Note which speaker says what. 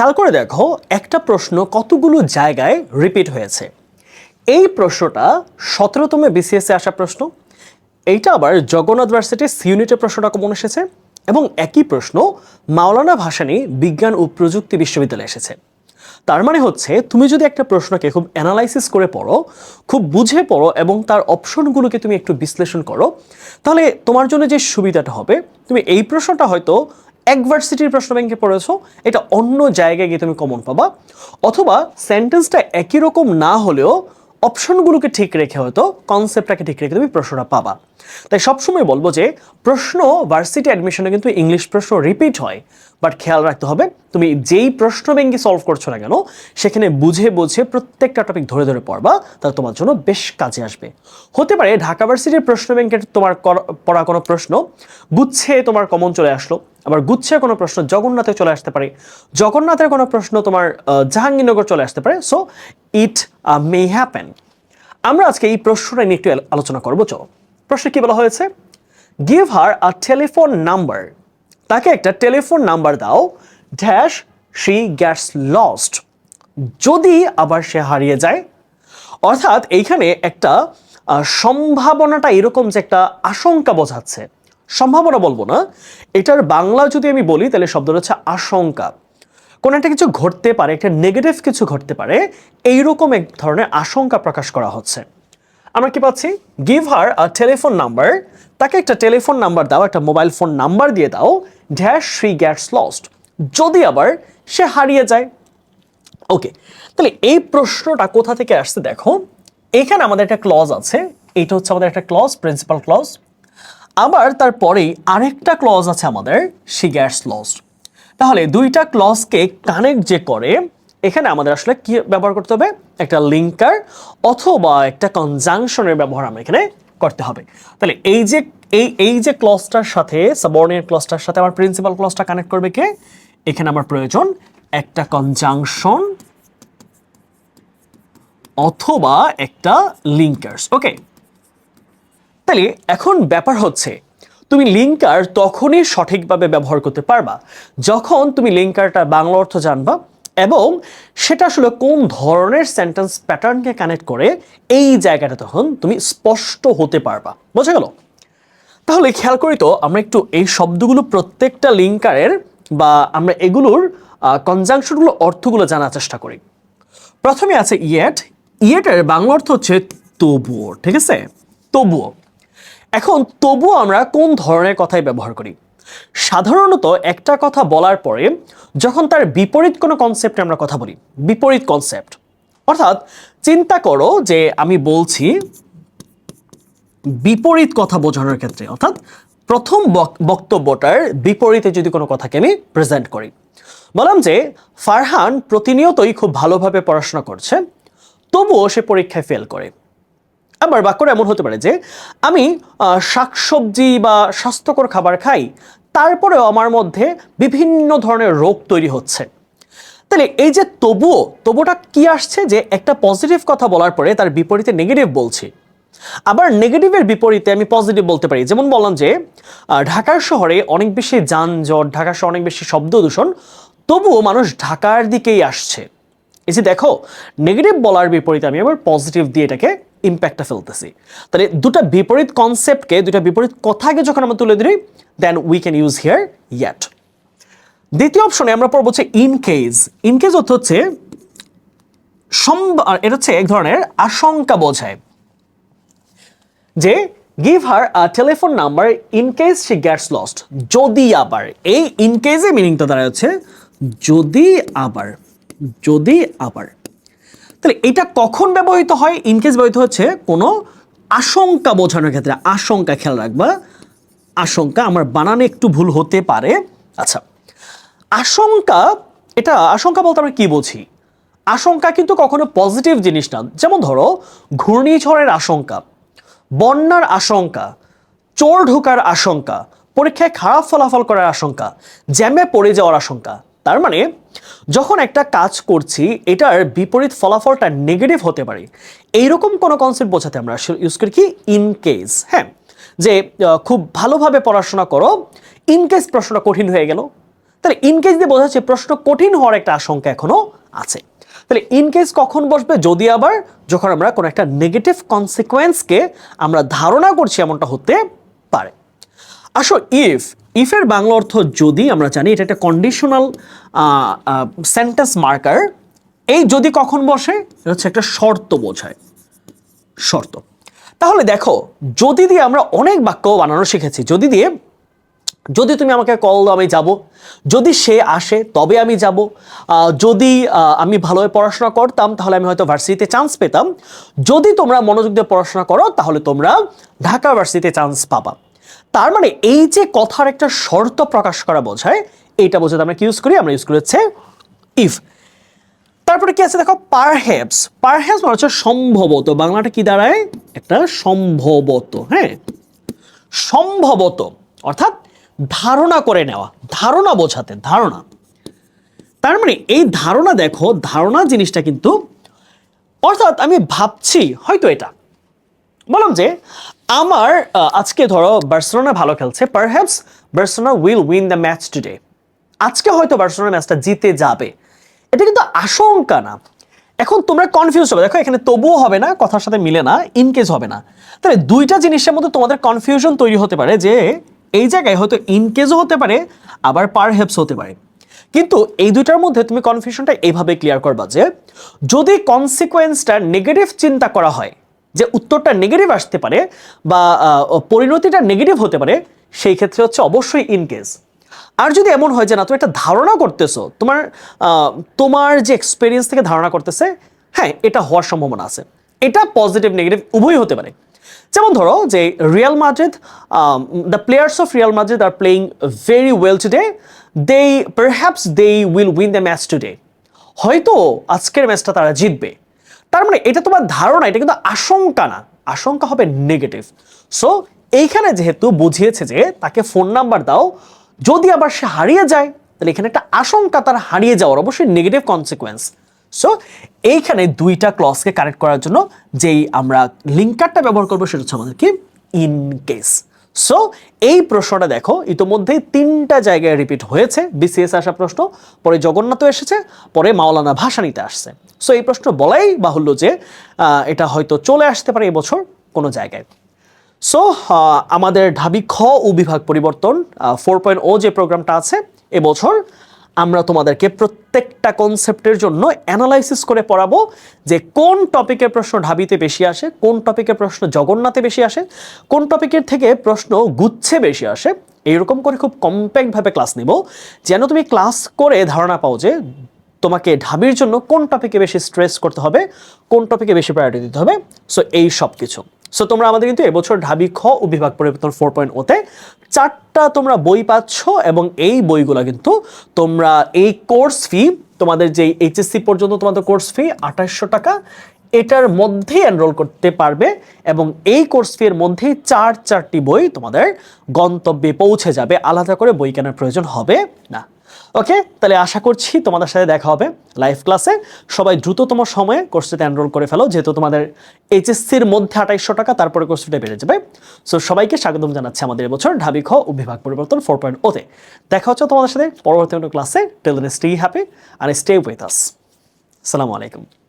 Speaker 1: খেয়াল করে দেখো একটা প্রশ্ন কতগুলো জায়গায় রিপিট হয়েছে এই প্রশ্নটা সতেরোতমে বিসিএসে আসা প্রশ্ন এইটা আবার জগন্নাথ ভার্সিটি সিউনিটের প্রশ্নটা কমন এসেছে এবং একই প্রশ্ন মাওলানা ভাসানি বিজ্ঞান ও প্রযুক্তি বিশ্ববিদ্যালয়ে এসেছে তার মানে হচ্ছে তুমি যদি একটা প্রশ্নকে খুব অ্যানালাইসিস করে পড়ো খুব বুঝে পড়ো এবং তার অপশনগুলোকে তুমি একটু বিশ্লেষণ করো তাহলে তোমার জন্য যে সুবিধাটা হবে তুমি এই প্রশ্নটা হয়তো অ্যাডভার্সিটির প্রশ্ন ব্যাংকে পড়েছো এটা অন্য জায়গায় গিয়ে তুমি কমন পাবা অথবা সেন্টেন্সটা একই রকম না হলেও অপশনগুলোকে ঠিক রেখে হয়তো কনসেপ্টটাকে ঠিক রেখে তুমি প্রশ্নটা পাবা তাই সবসময় বলবো যে প্রশ্ন ভার্সিটি অ্যাডমিশনে কিন্তু ইংলিশ প্রশ্ন রিপিট হয় বাট খেয়াল রাখতে হবে তুমি যেই প্রশ্ন ব্যাঙ্কে সলভ করছো না কেন সেখানে বুঝে বুঝে প্রত্যেকটা টপিক ধরে ধরে পড়বা তাহলে তোমার জন্য বেশ কাজে আসবে হতে পারে ঢাকা ভার্সিটির প্রশ্ন ব্যাংকের তোমার পড়া কোনো প্রশ্ন গুচ্ছে তোমার কমন চলে আসলো আবার গুচ্ছে কোনো প্রশ্ন জগন্নাথে চলে আসতে পারে জগন্নাথের কোনো প্রশ্ন তোমার জাহাঙ্গীরনগর চলে আসতে পারে সো ইট মে হ্যাপেন আমরা আজকে এই প্রশ্নটা নিয়ে একটু আলোচনা করবো চলো প্রশ্ন কি বলা হয়েছে give her a telephone number তাকে একটা টেলিফোন নাম্বার দাও ড্যাশ শি গ্যাটস লস্ট যদি আবার সে হারিয়ে যায় অর্থাৎ এইখানে একটা সম্ভাবনাটা এরকম যে একটা আশঙ্কা বোঝাচ্ছে সম্ভাবনা বলবো না এটার বাংলা যদি আমি বলি তাহলে শব্দটা হচ্ছে আশঙ্কা কোনো একটা কিছু ঘটতে পারে একটা নেগেটিভ কিছু ঘটতে পারে এইরকম এক ধরনের আশঙ্কা প্রকাশ করা হচ্ছে আমরা কি পাচ্ছি give her a telephone number তাকে একটা টেলিফোন নাম্বার দাও একটা মোবাইল ফোন নাম্বার দিয়ে দাও ড্যাশ সি গ্যাটস লস্ট যদি আবার সে হারিয়ে যায় ওকে তাহলে এই প্রশ্নটা কোথা থেকে আসছে দেখো এখানে আমাদের একটা ক্লজ আছে এটা হচ্ছে আমাদের একটা ক্লজ প্রিন্সিপাল ক্লজ আবার তারপরেই আরেকটা ক্লজ আছে আমাদের সি গ্যাটস লস্ট তাহলে দুইটা ক্লজকে কানেক্ট যে করে এখানে আমাদের আসলে কি ব্যবহার করতে হবে একটা লিঙ্কার অথবা একটা কনজাংশনের ব্যবহার আমরা এখানে করতে হবে তাহলে এই যে এই এই যে ক্লসটার সাথে সাবঅর্ডিনেট ক্লসটার সাথে আমার প্রিন্সিপাল ক্লসটা কানেক্ট করবে কে এখানে আমার প্রয়োজন একটা কনজাংশন অথবা একটা লিঙ্কার্স ওকে তাহলে এখন ব্যাপার হচ্ছে তুমি লিঙ্কার তখনই সঠিকভাবে ব্যবহার করতে পারবা যখন তুমি লিঙ্কারটা বাংলা অর্থ জানবা এবং সেটা আসলে কোন ধরনের সেন্টেন্স প্যাটার্নকে কানেক্ট করে এই জায়গাটা তখন তুমি স্পষ্ট হতে পারবা বোঝা গেল তাহলে খেয়াল করি তো আমরা একটু এই শব্দগুলো প্রত্যেকটা লিঙ্কারের বা আমরা এগুলোর কনজাংশনগুলো অর্থগুলো জানার চেষ্টা করি প্রথমে আছে ইয়েট ইয়েটের বাংলা অর্থ হচ্ছে তবুও ঠিক আছে তবুও এখন তবুও আমরা কোন ধরনের কথাই ব্যবহার করি সাধারণত একটা কথা বলার পরে যখন তার বিপরীত কোনো কনসেপ্টে আমরা কথা বলি বিপরীত কনসেপ্ট অর্থাৎ চিন্তা করো যে আমি বলছি বিপরীত কথা বোঝানোর ক্ষেত্রে অর্থাৎ প্রথম বক্তব্যটার বিপরীতে যদি কোনো কথাকে আমি প্রেজেন্ট করি বললাম যে ফারহান প্রতিনিয়তই খুব ভালোভাবে পড়াশোনা করছে তবুও সে পরীক্ষায় ফেল করে আবার বাক্যটা এমন হতে পারে যে আমি শাকসবজি বা স্বাস্থ্যকর খাবার খাই তারপরেও আমার মধ্যে বিভিন্ন ধরনের রোগ তৈরি হচ্ছে তাহলে এই যে তবুও তবুটা কি আসছে যে একটা পজিটিভ কথা বলার পরে তার বিপরীতে নেগেটিভ বলছি আবার নেগেটিভের বিপরীতে আমি পজিটিভ বলতে পারি যেমন বললাম যে ঢাকার শহরে অনেক বেশি যানজট ঢাকার শহরে অনেক বেশি শব্দ দূষণ তবুও মানুষ ঢাকার দিকেই আসছে এই যে দেখো নেগেটিভ বলার বিপরীতে আমি আবার পজিটিভ দিয়ে এটাকে ইম্প্যাক্টটা ফেলতেছি তাহলে দুটা বিপরীত কনসেপ্টকে দুটা বিপরীত কথাকে যখন আমরা তুলে ধরি then we can use here yet দ্বিতীয় অপশনে আমরা পড়বো হচ্ছে ইন কেস ইন কেস অর্থ হচ্ছে সম্ভব এটা হচ্ছে এক ধরনের আশঙ্কা বোঝায় যে give her a telephone number in case she gets lost যদি আবার এই ইন কেসে মিনিংটা দাঁড়ায় হচ্ছে যদি আবার যদি আবার তাহলে এটা কখন ব্যবহৃত হয় ইনকেস ব্যবহৃত হচ্ছে কোনো আশঙ্কা বোঝানোর ক্ষেত্রে আশঙ্কা খেয়াল রাখবা আশঙ্কা আমার বানানে একটু ভুল হতে পারে আচ্ছা আশঙ্কা এটা আশঙ্কা বলতে আমরা কী বুঝি আশঙ্কা কিন্তু কখনো পজিটিভ জিনিস না যেমন ধরো ঘূর্ণিঝড়ের আশঙ্কা বন্যার আশঙ্কা চোর ঢোকার আশঙ্কা পরীক্ষায় খারাপ ফলাফল করার আশঙ্কা জ্যামে পড়ে যাওয়ার আশঙ্কা তার মানে যখন একটা কাজ করছি এটার বিপরীত ফলাফলটা নেগেটিভ হতে পারে এইরকম কোনো কনসেপ্ট বোঝাতে আমরা ইউজ করি কি ইন কেস হ্যাঁ যে খুব ভালোভাবে পড়াশোনা করো ইন কেস প্রশ্নটা কঠিন হয়ে গেল তাহলে ইন কেস দিয়ে বোঝা যাচ্ছে প্রশ্ন কঠিন হওয়ার একটা আশঙ্কা এখনও আছে তাহলে ইন কেস কখন বসবে যদি আবার যখন আমরা কোনো একটা নেগেটিভ কনসিকোয়েন্সকে আমরা ধারণা করছি এমনটা হতে পারে আসো ইফ ইফের বাংলা অর্থ যদি আমরা জানি এটা একটা কন্ডিশনাল সেন্টেন্স মার্কার এই যদি কখন বসে এটা হচ্ছে একটা শর্ত বোঝায় শর্ত তাহলে দেখো যদি দিয়ে আমরা অনেক বাক্য বানানো শিখেছি যদি দিয়ে যদি তুমি আমাকে কল দাও আমি যাব যদি সে আসে তবে আমি যাব যদি আমি ভালোভাবে পড়াশোনা করতাম তাহলে আমি হয়তো ভার্সিটিতে চান্স পেতাম যদি তোমরা মনোযোগ দিয়ে পড়াশোনা করো তাহলে তোমরা ঢাকা ভার্সিটিতে চান্স পাবা তার মানে এই যে কথার একটা শর্ত প্রকাশ করা বোঝায় এটা বোঝাতে আমরা কি ইউজ করি আমরা ইউজ করি হচ্ছে ইফ তারপরে কি আছে দেখো পারহেপস পারহেপস মানে হচ্ছে সম্ভবত বাংলাটা কি দাঁড়ায় একটা সম্ভবত হ্যাঁ সম্ভবত অর্থাৎ ধারণা করে নেওয়া ধারণা বোঝাতে ধারণা তার মানে এই ধারণা দেখো ধারণা জিনিসটা কিন্তু অর্থাৎ আমি ভাবছি হয়তো এটা বললাম যে আমার আজকে ধরো বার্সেলোনা ভালো খেলছে perhaps Barcelona will win the match today আজকে হয়তো বার্সেলোনা ম্যাচটা জিতে যাবে এটা কিন্তু আশঙ্কা না এখন তোমরা কনফিউজ হবে দেখো এখানে তবুও হবে না কথার সাথে মিলে না ইনকেস হবে না তাহলে দুইটা জিনিসের মধ্যে তোমাদের কনফিউশন তৈরি হতে পারে যে এই জায়গায় হয়তো ইনকেসও হতে পারে আবার পারহেপস হতে পারে কিন্তু এই দুইটার মধ্যে তুমি কনফিউশনটা এইভাবে ক্লিয়ার করবা যে যদি কনসিকোয়েন্সটা নেগেটিভ চিন্তা করা হয় যে উত্তরটা নেগেটিভ আসতে পারে বা পরিণতিটা নেগেটিভ হতে পারে সেই ক্ষেত্রে হচ্ছে অবশ্যই ইনকেস আর যদি এমন হয় যে না তুমি একটা ধারণা করতেছো তোমার তোমার যে এক্সপিরিয়েন্স থেকে ধারণা করতেছে হ্যাঁ এটা হওয়ার সম্ভাবনা আছে এটা পজিটিভ নেগেটিভ উভয়ই হতে পারে যেমন ধরো যে Real Madrid the players of Real Madrid are playing very well today they perhaps they will win the match today হয়তো আজকের ম্যাচটা তারা জিতবে তার মানে এটা তোমার ধারণা এটা কিন্তু আশঙ্কা না আশঙ্কা হবে নেগেটিভ সো এইখানে যেহেতু বুঝিয়েছে যে তাকে ফোন নাম্বার দাও যদি আবার সে হারিয়ে যায় তাহলে এখানে একটা আশঙ্কা তার হারিয়ে যাওয়ার অবশ্যই নেগেটিভ কনসিকুয়েন্স সো এইখানে দুইটা ক্লসকে কানেক্ট করার জন্য যেই আমরা লিঙ্কারটা ব্যবহার করবো সেটা হচ্ছে আমাদের কি ইন কেস সো এই প্রশ্নটা দেখো ইতোমধ্যেই তিনটা জায়গায় রিপিট হয়েছে বিসিএস আসা প্রশ্ন পরে জগন্নাথও এসেছে পরে মাওলানা ভাসানিতে আসছে সো এই প্রশ্ন বলাই বাহুল্য যে এটা হয়তো চলে আসতে পারে এবছর কোনো জায়গায় সো আমাদের ঢাবি খ ও বিভাগ পরিবর্তন ফোর পয়েন্ট ও যে প্রোগ্রামটা আছে এবছর আমরা তোমাদেরকে প্রত্যেকটা কনসেপ্টের জন্য অ্যানালাইসিস করে পড়াবো যে কোন টপিকের প্রশ্ন ঢাবিতে বেশি আসে কোন টপিকের প্রশ্ন জগন্নাথে বেশি আসে কোন টপিকের থেকে প্রশ্ন গুচ্ছে বেশি আসে এইরকম করে খুব কম্প্যাক্টভাবে ক্লাস নেব যেন তুমি ক্লাস করে ধারণা পাও যে তোমাকে ঢাবির জন্য কোন টপিকে বেশি স্ট্রেস করতে হবে কোন টপিকে বেশি প্রায়োরিটি দিতে হবে সো এই সব কিছু সো তোমরা আমাদের কিন্তু এবছর ঢাবি খ ও বিভাগ পরিবর্তন ফোর পয়েন্ট ওতে চারটা তোমরা বই পাচ্ছ এবং এই বইগুলো কিন্তু তোমরা এই কোর্স ফি তোমাদের যে এইচএসসি পর্যন্ত তোমাদের কোর্স ফি আঠাশশো টাকা এটার মধ্যে এনরোল করতে পারবে এবং এই কোর্স ফির মধ্যেই চার চারটি বই তোমাদের গন্তব্যে পৌঁছে যাবে আলাদা করে বই কেনার প্রয়োজন হবে না ওকে তাহলে আশা করছি তোমাদের সাথে দেখা হবে লাইভ ক্লাসে সবাই দ্রুততম সময়ে কোর্সটিতে এনরোল করে ফেলো যেহেতু তোমাদের এইচএসসির মধ্যে আঠাইশশো টাকা তারপরে কোর্সটিটা বেড়ে যাবে সো সবাইকে স্বাগতম জানাচ্ছি আমাদের এবছর ঢাবি খ ও বিভাগ পরিবর্তন ফোর পয়েন্ট ওতে দেখা হচ্ছে তোমাদের সাথে পরবর্তী অন্য ক্লাসে টেল স্টে হ্যাপি আর স্টে উইথ আস সালামু আলাইকুম